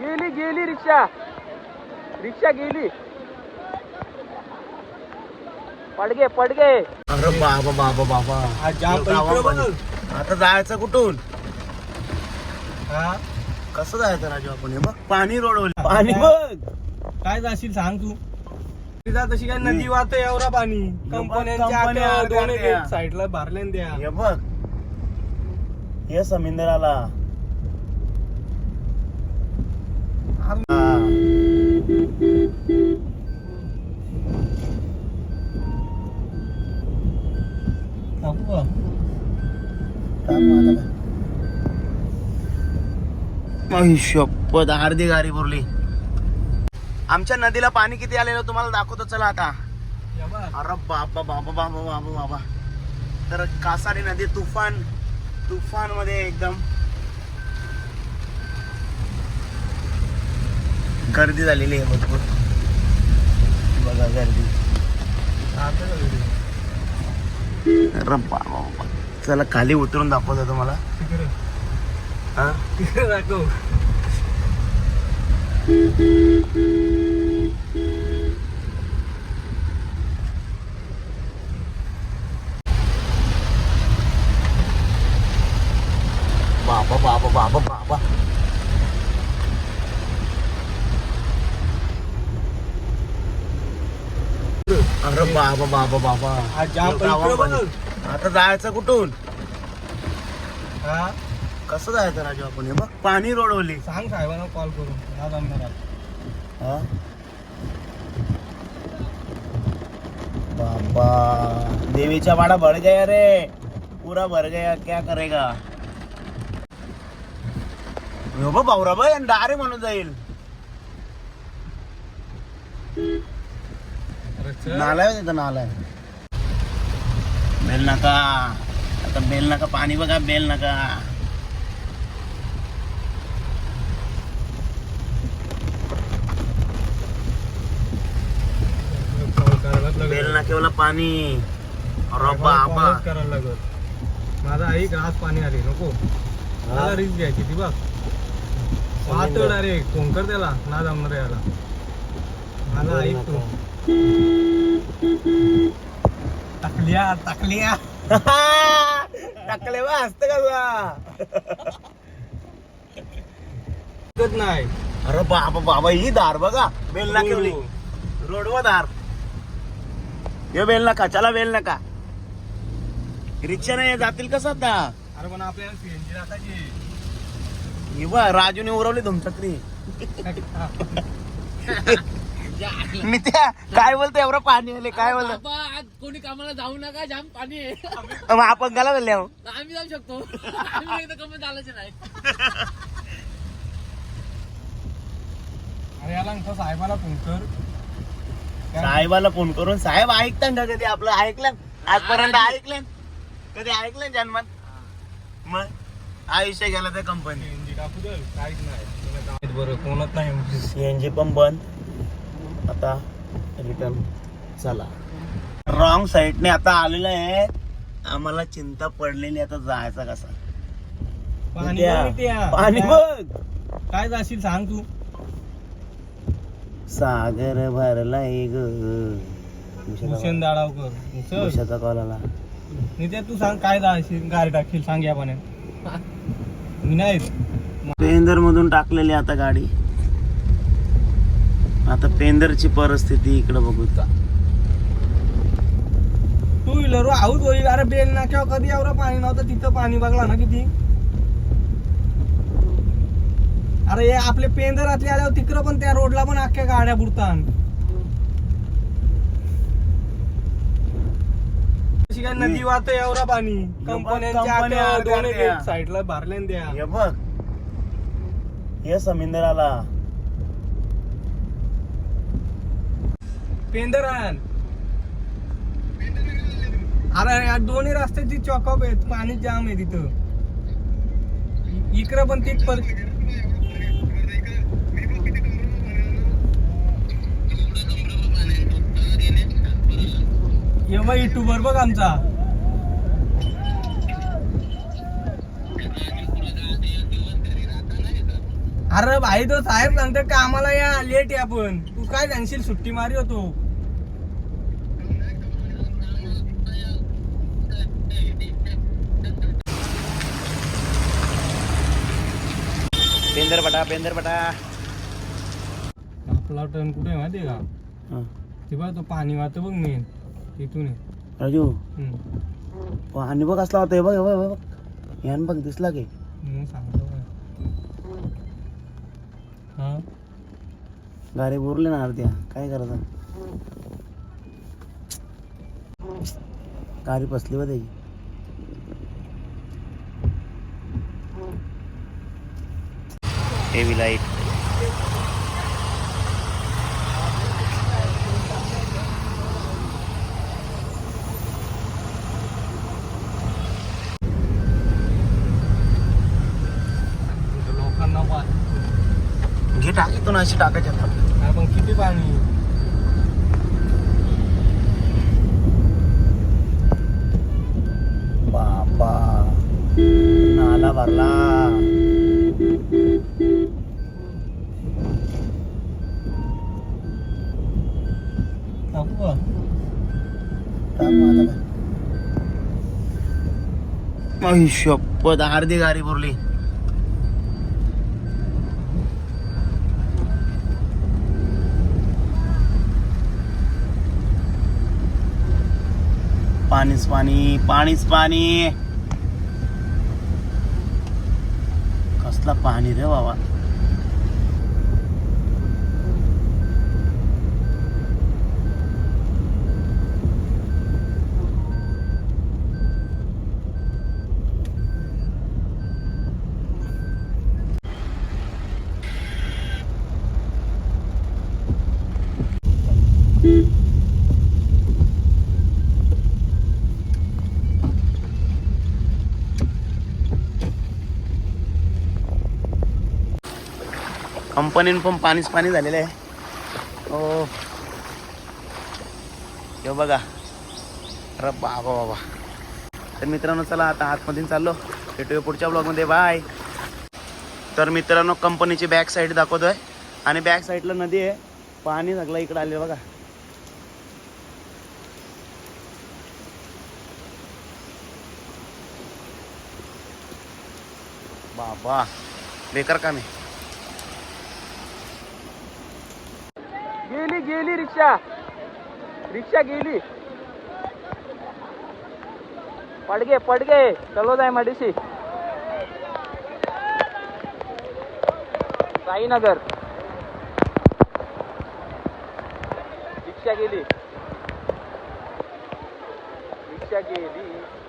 गेली गेली रिक्षा. रिक्षा गेली. पडगे पडगे. अरे बाबा बाबा बाबा. आता जायचं कुठून? हा? कसं जायचं राजू आपण? हे बघ पाणी रोडवलं पाणी बघ. काय जाशील सांग तू. तशी काय नदी वाहते एवढा पाणी. कंपन्यांच्या साईडला भरले न द्या. हे बघ. हे समिंदराला. शपथ अर्धी गाडी भरली आमच्या नदीला पाणी किती आलेलं तुम्हाला दाखवतो चला आता. अरे बाबा बाबा बाबा बाबा बाबा. तर कासारी नदी तुफान तुफानमध्ये एकदम गर्दी झालेली आहे भरपूर. बघा गर्दी. आता अरे बाबा. चला खाली उतरून दाखवतो तुम्हाला. तिकडे हा तिकडे दाखव बाबा बाबा बाबा बाबा अरे बाबा बाबा बाबा हा जाम पण इकडं बघ. आता जायचं कुठून हा कसं जायचं राजू आपण? हे बघ पाणी रोडवली. सांग साहेबांना कॉल करून. आज आमदार हाँ? बाबा देवीचा वाड़ा बढ़ गया रे. पूरा भर गया क्या करेगा? हो भाऊरा बाई डारे म्हणून जाईल. नाला आहे तिथं नाला आहे बेल नका. आता बेल नका पाणी बघा बेल नका. बेल नाक्यावाला पाणी. अरे बाबा करायला लागत माझा आई आज पाणी आली नको. मला रिस्क घ्यायची ती बघ. पातळ अरे फोन कर त्याला. ना जमणार याला. माझा आई तू टाकलिया टाकलिया टाकले बा असतं का तुला? ऐकत नाही. अरे बाबा बाबा ही दार बघा. बेल नाक्यावली हो. रोडवर दार हे बेल नका चला बेल नका. रिक्षा नाही जातील कसं आता अरे पण आपल्याला सीएनजी टाकायची ही बा राजूने उरवली धुमचक्री. मी त्या काय बोलतो एवढं पाणी आले काय बोलतो? बाबा आज कोणी कामाला जाऊ नका जाम पाणी आहे. मग आपण गाला बोलले. आम्ही जाऊ शकतो. आम्ही एकदा कमी चालायचे नाही. अरे याला साहेबाला फोन कर? साहेबाला फोन करून साहेब ऐकता का कधी आपलं ऐकलं? आजपर्यंत ऐकलं? कधी ऐकलं जन्मात मग आयुष्य गेला त्या कंपनी बरं कोणच नाही सीएनजी पण बंद. आता रिटर्न चला रॉंग साईडने आता आलेलं आहे. आम्हाला चिंता पडलेली आता जायचा कसा? पाणी बघ. काय जाशील सांग तू. सागर भरलाय ग. भूषण दाडावकर भूषण. उषाचा कॉल आला नित्या तू सांग काय जाशील गाडी टाकशील सांग या पाण्यात मी नाही पेंदर मधून टाकलेली आता गाडी. आता पेंदरची परिस्थिती इकडे बघू. टू व्हीलर आऊच होईल. अरे बेल ना किंवा कधी एवढं पाणी नव्हतं तिथं पाणी बघला ना किती? अरे हे आपले पेंदरातले आल्यावर तिकडं पण त्या रोडला पण अख्ख्या गाड्या बुडतात. अशी काय नदी वाहते एवढा पाणी? कंपन्यांच्या कंपन्या. साईडला भरले द्या. हे बघ. हे समिंदराला. पेंदरान अरे या दोन्ही रस्त्याची चॉकअप आहेत. पाणी जाम आहे तिथं. इकडं पण तीच पर ये बघ युट्यूबर बघ आमचा. अरे भाई तो साहेब सांगतो कामाला या लेट या आपण तू काय सांगशील सुट्टी मारी होतो. पेंदर बटा पेंदर बटा. आपला टर्न कुठे आहे माहितीये का? हा. ते बघ तो पाणी वाहतं बघ मेन आहे. राजू. हम्म. आणि बघ असला होता हे बघ हे बघ हे बघ. यान बघ दिसला की. मग सांगतो काय. हा? गाडी बोरले ना अर्ध्या. काय करायचं? गाडी बसली बा त्याची. हेवी लाइट घे टाकीतून अशी टाकायची आपण किती पाणी? बापा नाला भरला. शपथ अर्धी गाडी भरली. पाणीच पाणी पाणीच पाणी. कसला पाणी रे बाबा? कंपनीन पण पाणीच पाणी झालेलं आहे. हो हे बघा. अरे बाबा बाबा. तर मित्रांनो चला आता आतमधून चाललो. भेटूया पुढच्या ब्लॉगमध्ये बाय तर मित्रांनो कंपनीची बॅक साईड दाखवतोय. आणि बॅक साईडला नदी आहे. पाणी सगळं इकडं आले बघा. बाबा. बेकार काम आहे. गेली गेली रिक्षा. रिक्षा गेली. पडगे पडगे. चलो जाय मडीशी. साईनगर. रिक्षा गेली. रिक्षा गेली.